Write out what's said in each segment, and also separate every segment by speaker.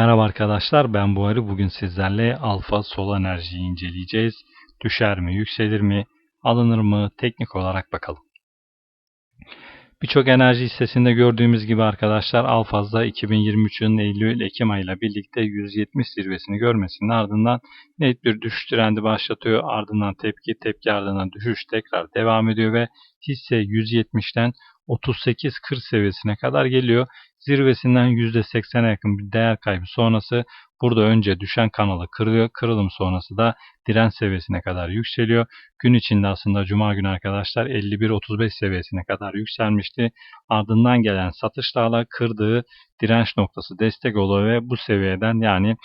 Speaker 1: Merhaba arkadaşlar ben Buhari. Bugün sizlerle alfa sol enerjiyi inceleyeceğiz. Düşer mi, yükselir mi, alınır mı teknik olarak bakalım. Birçok enerji hissesinde gördüğümüz gibi arkadaşlar Alfaz'da 2023'ün Eylül-Ekim ayıyla birlikte 170 zirvesini görmesinin ardından net bir düşüş trendi başlatıyor. Ardından tepki, tepki ardından düşüş tekrar devam ediyor ve hisse 170'ten 38-40 seviyesine kadar geliyor. Zirvesinden %80'e yakın bir değer kaybı sonrası burada önce düşen kanalı kırılıyor. Kırılım sonrası da direnç seviyesine kadar yükseliyor. Gün içinde aslında Cuma günü arkadaşlar 51-35 seviyesine kadar yükselmişti. Ardından gelen satışlarla kırdığı direnç noktası destek oluyor ve bu seviyeden yani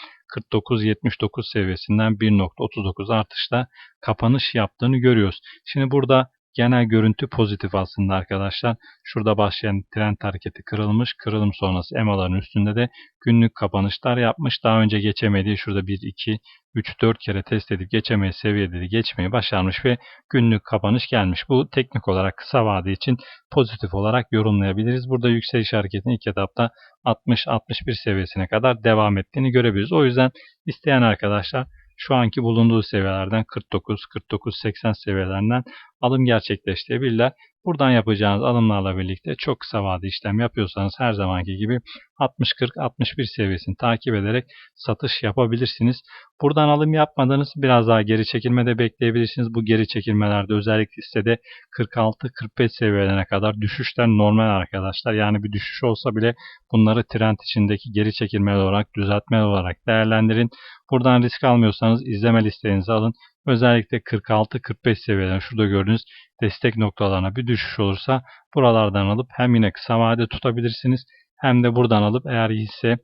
Speaker 1: 49-79 seviyesinden 1.39 artışla kapanış yaptığını görüyoruz. Şimdi burada Genel görüntü pozitif aslında arkadaşlar. Şurada başlayan trend hareketi kırılmış. Kırılım sonrası EMA'ların üstünde de günlük kapanışlar yapmış. Daha önce geçemediği şurada 1, 2, 3, 4 kere test edip geçemeye seviyede geçmeyi başarmış ve günlük kapanış gelmiş. Bu teknik olarak kısa vade için pozitif olarak yorumlayabiliriz. Burada yükseliş hareketinin ilk etapta 60-61 seviyesine kadar devam ettiğini görebiliriz. O yüzden isteyen arkadaşlar şu anki bulunduğu seviyelerden 49-49-80 seviyelerinden alım gerçekleştirebilirler. Buradan yapacağınız alımlarla birlikte çok kısa vade işlem yapıyorsanız her zamanki gibi 60-40-61 seviyesini takip ederek satış yapabilirsiniz. Buradan alım yapmadığınız biraz daha geri çekilmede bekleyebilirsiniz. Bu geri çekilmelerde özellikle hissede 46-45 seviyelerine kadar düşüşler normal arkadaşlar. Yani bir düşüş olsa bile bunları trend içindeki geri çekilmeler olarak düzeltme olarak değerlendirin. Buradan risk almıyorsanız izleme listenizi alın. Özellikle 46-45 seviyeden şurada gördüğünüz destek noktalarına bir düşüş olursa buralardan alıp hem yine kısa vade tutabilirsiniz hem de buradan alıp eğer hisse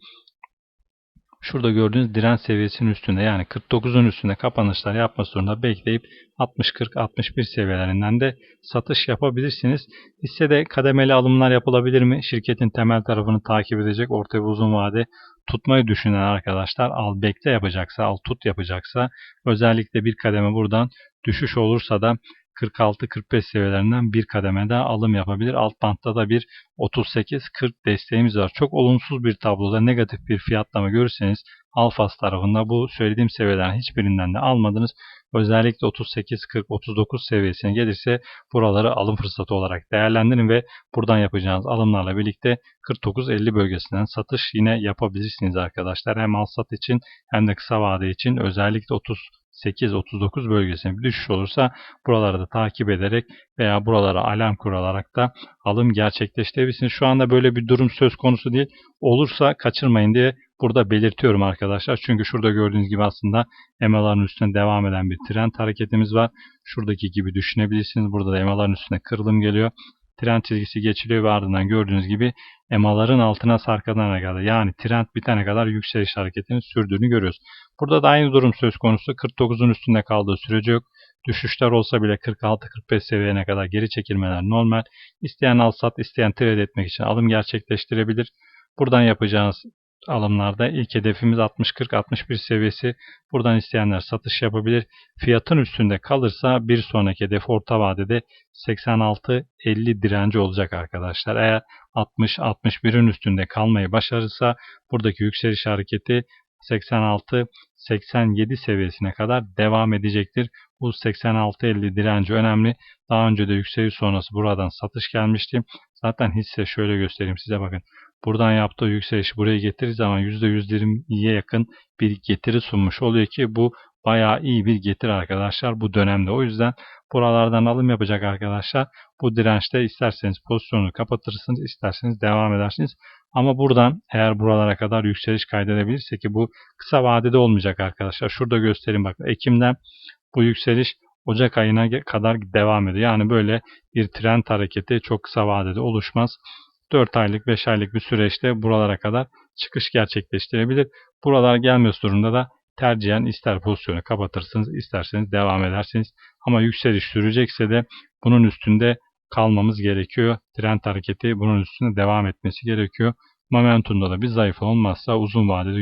Speaker 1: şurada gördüğünüz direnç seviyesinin üstünde yani 49'un üstünde kapanışlar yapma zorunda bekleyip 60-40-61 seviyelerinden de satış yapabilirsiniz. Hissede kademeli alımlar yapılabilir mi? Şirketin temel tarafını takip edecek orta ve uzun vade tutmayı düşünen arkadaşlar al bekle yapacaksa, al tut yapacaksa özellikle bir kademe buradan düşüş olursa da 46-45 seviyelerinden bir kademede alım yapabilir. Alt bantta da bir 38-40 desteğimiz var. Çok olumsuz bir tabloda negatif bir fiyatlama görürseniz Alfas tarafında bu söylediğim seviyelerin hiçbirinden de almadınız. Özellikle 38-40-39 seviyesine gelirse buraları alım fırsatı olarak değerlendirin ve buradan yapacağınız alımlarla birlikte 49-50 bölgesinden satış yine yapabilirsiniz arkadaşlar. Hem al sat için hem de kısa vade için özellikle 30 8-39 bölgesine düşüş olursa buraları da takip ederek veya buralara alarm kuralarak da alım gerçekleştirebilirsiniz. Şu anda böyle bir durum söz konusu değil. Olursa kaçırmayın diye burada belirtiyorum arkadaşlar. Çünkü şurada gördüğünüz gibi aslında EMA'ların üstüne devam eden bir trend hareketimiz var. Şuradaki gibi düşünebilirsiniz. Burada da EMA'ların üstüne kırılım geliyor trend çizgisi geçiliyor ve ardından gördüğünüz gibi EMA'ların altına sarkana kadar yani trend bitene kadar yükseliş hareketinin sürdüğünü görüyoruz. Burada da aynı durum söz konusu. 49'un üstünde kaldığı sürece yok. Düşüşler olsa bile 46-45 seviyene kadar geri çekilmeler normal. İsteyen al sat, isteyen trade etmek için alım gerçekleştirebilir. Buradan yapacağınız alımlarda ilk hedefimiz 60-40-61 seviyesi. Buradan isteyenler satış yapabilir. Fiyatın üstünde kalırsa bir sonraki hedef orta vadede 86-50 direnci olacak arkadaşlar. Eğer 60-61'in üstünde kalmayı başarırsa buradaki yükseliş hareketi 86-87 seviyesine kadar devam edecektir. Bu 86-50 direnci önemli. Daha önce de yükseliş sonrası buradan satış gelmişti. Zaten hisse şöyle göstereyim size bakın. Buradan yaptığı yükselişi buraya getirdiği zaman %120'ye yakın bir getiri sunmuş oluyor ki bu bayağı iyi bir getiri arkadaşlar bu dönemde. O yüzden buralardan alım yapacak arkadaşlar. Bu dirençte isterseniz pozisyonu kapatırsınız, isterseniz devam edersiniz. Ama buradan eğer buralara kadar yükseliş kaydedebilirse ki bu kısa vadede olmayacak arkadaşlar. Şurada göstereyim bakın. Ekim'den bu yükseliş Ocak ayına kadar devam ediyor. Yani böyle bir trend hareketi çok kısa vadede oluşmaz. 4 aylık 5 aylık bir süreçte buralara kadar çıkış gerçekleştirebilir. Buralar gelmesi durumda da tercihen ister pozisyonu kapatırsınız isterseniz devam edersiniz. Ama yükseliş sürecekse de bunun üstünde kalmamız gerekiyor. Trend hareketi bunun üstünde devam etmesi gerekiyor. Momentumda da bir zayıf olmazsa uzun vadede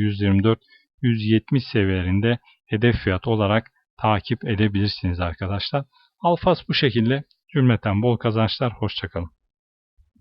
Speaker 1: 124-170 seviyelerinde hedef fiyat olarak takip edebilirsiniz arkadaşlar. Alfas bu şekilde cümleten bol kazançlar. Hoşçakalın.